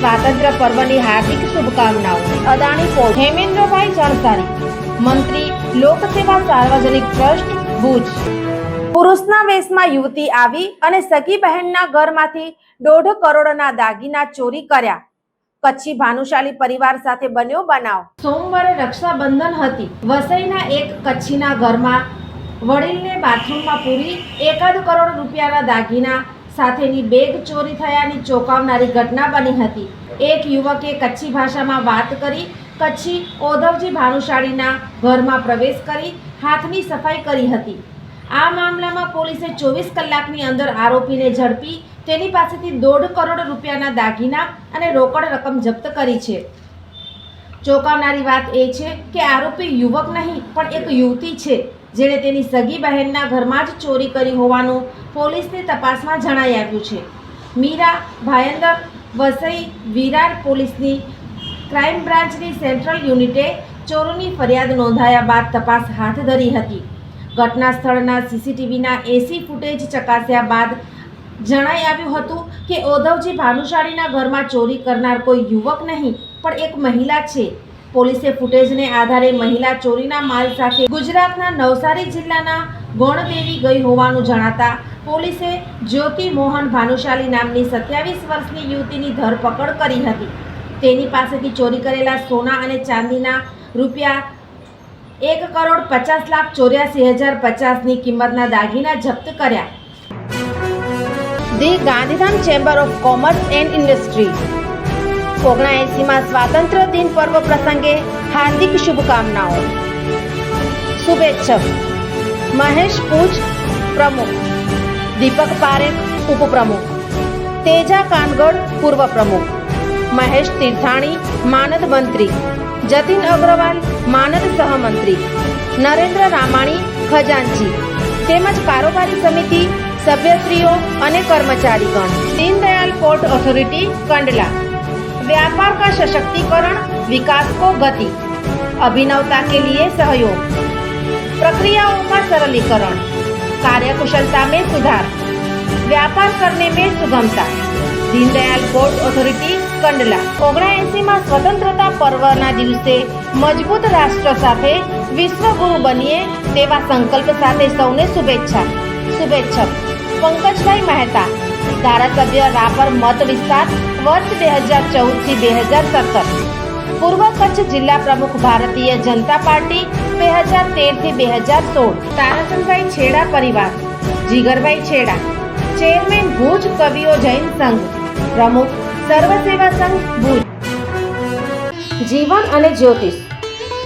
સ્વાતંત્ર્ય પર્વની હાર્દિક શુભકામનાઓ. અદાણી પોર્ટ હેમેન્દ્રભાઈ જણસારી મંત્રી, લોકસેવા સાર્વજનિક ટ્રસ્ટ, ભુજ. પુરુષના વેશમાં યુવતી આવી અને સગી બહેનના ઘરમાંથી દોઢ કરોડના દાગીના ચોરી કર્યા. કચ્છી ભાનુશાલી પરિવાર સાથે બન્યો બનાવ. સોમવારે રક્ષાબંધન હતી. વસઈના એક કચ્છીના ઘરમાં વડીલને બાથરૂમમાં પૂરી એકાદ કરોડ રૂપિયાના દાગીના સાથેની બેગ ચોરી થયાની ચોંકાવનારી ઘટના બની હતી. એક યુવકે કચ્છી ભાષામાં વાત કરી, કચ્છી ઓધવજી ભાનુશાળીના ઘરમાં પ્રવેશ કરી, હાથની સફાઈ કરી હતી. આ મામલામાં પોલીસે ચોવીસ કલાકની અંદર આરોપીને ઝડપી, તેની પાસેથી દોઢ કરોડ રૂપિયાના દાગીના અને રોકડ રકમ જપ્ત કરી છે. ચોંકાવનારી વાત એ છે કે આરોપી યુવક નહીં, પણ એક યુવતી છે. જેણે તેની સગી બહેનના ઘરમાં જ ચોરી કરી હોવાનું પોલીસની તપાસમાં જણાઈ આવ્યું છે. મીરા ભાયંદર વસઈ વિરાર પોલીસની ક્રાઇમ બ્રાન્ચની સેન્ટ્રલ યુનિટે ચોરોની ફરિયાદ નોંધાયા બાદ તપાસ હાથ ધરી હતી. ઘટના સ્થળના સીસીટીવીના એસી ફૂટેજ ચકાસ્યા બાદ જણાઈ આવ્યું હતું કે ઓધવજી ભાનુશાળીના ઘરમાં ચોરી કરનાર કોઈ યુવક નહીં, પણ એક મહિલા છે. પોલીસે ફૂટેજને આધારે મહિલા ચોરીના માલ સાથે ગુજરાતના નવસારી જિલ્લાના ગોણદેવી ગઈ હોવાનું જણાતા પોલીસે જ્યોતિ મોહન ભાનુશાલી નામની સત્યાવીસ વર્ષની યુવતીની ધરપકડ કરી હતી. તેની પાસેથી ચોરી કરેલા સોના અને ચાંદીના રૂપિયા એક કરોડ પચાસ લાખ ચોર્યાસી હજાર પચાસની કિંમતના દાગીના જપ્ત કર્યા. The Gandhidham chamber of commerce and industry ઓગણએંસીમાં સ્વાતંત્ર્ય દિન પર્વ પ્રસંગે હાર્દિક શુભકામનાઓ. શુભેચ્છક, મહેશ પૂજ પ્રમુખ, દીપક પારેખ ઉપપ્રમુખ, તેજા કાનગડ પૂર્વ પ્રમુખ, મહેશ તીર્થાણી માનદ મંત્રી, જતીન અગ્રવાલ માનદ સહમંત્રી, નરેન્દ્ર રામાણી ખજાનચી, તેમજ કારોબારી સમિતિ સભ્યશ્રીઓ અને કર્મચારીગણ. Deendayal port authority, Kandla. व्यापार का सशक्तिकरण विकास को गति अभिनवता के लिए सहयोग प्रक्रियाओं का सरलीकरण कार्यकुशलता में सुधार व्यापार करने में सुगमता दीनदयाल पोर्ट ઓથોરિટી કંડલા ઓગણએંસીમાં સ્વતંત્રતા પર્વના દિવસે મજબૂત રાષ્ટ્ર સાથે વિશ્વગુરુ બનીએ તેવા સંકલ્પ સાથે સૌને શુભેચ્છા શુભેચ્છક પંકજભાઈ મહેતા ધારાસભ્ય રાપર મત વિસ્તાર વર્ષ બે હજાર ચૌદથી બે હજાર સત્તર. પૂર્વ કચ્છ જિલ્લા પ્રમુખ ભારતીય જનતા પાર્ટી બે હજાર તેરથી બે હજાર સોળ. તારાચંદભાઈ છેડા પરિવાર. જીગરભાઈ છેડા. ચેરમેન ભુજ કવિઓ જૈન સંઘ. પ્રમુખ સર્વસેવા સંઘ ભુજ. જીવન અને જ્યોતિષ.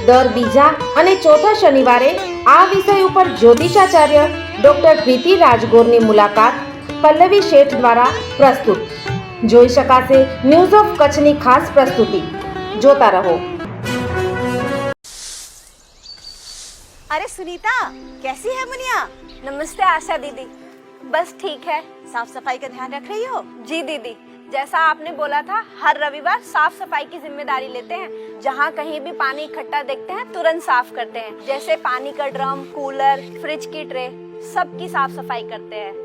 દર બીજા અને ચોથા શનિવારે આ વિષય ઉપર જ્યોતિષાચાર્ય ડોક્ટર પ્રીતિ રાજગોરની મુલાકાત પલ્લવી શેઠ દ્વારા પ્રસ્તુત જોઈ શકાશે ન્યૂઝ ઓફ કચ્છની ખાસ પ્રસ્તુતિ જોતા રહો अरे सुनीता कैसी है मुनिया नमस्ते आशा दीदी बस ठीक है साफ सफाई का ध्यान रख रही हो जी दीदी जैसा आपने बोला था हर रविवार साफ सफाई की जिम्मेदारी लेते हैं जहाँ कहीं भी पानी इकट्ठा देखते हैं तुरंत साफ करते हैं जैसे पानी का ड्रम कूलर फ्रिज की ट्रे सबकी साफ सफाई करते हैं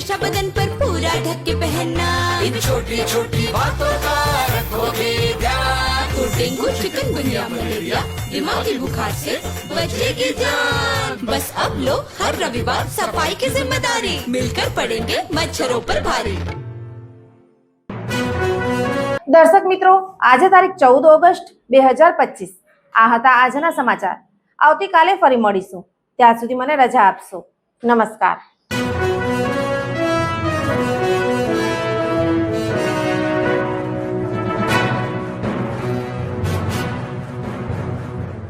हमेशा बदन पर पूरा ढक के पहनना इन छोटी छोटी बातों का रखोगे ध्यान तो डेंगू चिकनगुनिया मलेरिया दिमागी बुखार से बचेगी जान बस अब लो हर रविवार सफाई की जिम्मेदारी मिलकर पड़ेंगे मच्छरों पर भारी દર્શક મિત્રો આજે તારીખ ચૌદ ઓગસ્ટ બે હજાર પચીસ આ હતા આજના સમાચાર આવતીકાલે ફરી મળીશું ત્યાં સુધી મને રજા આપશો નમસ્કાર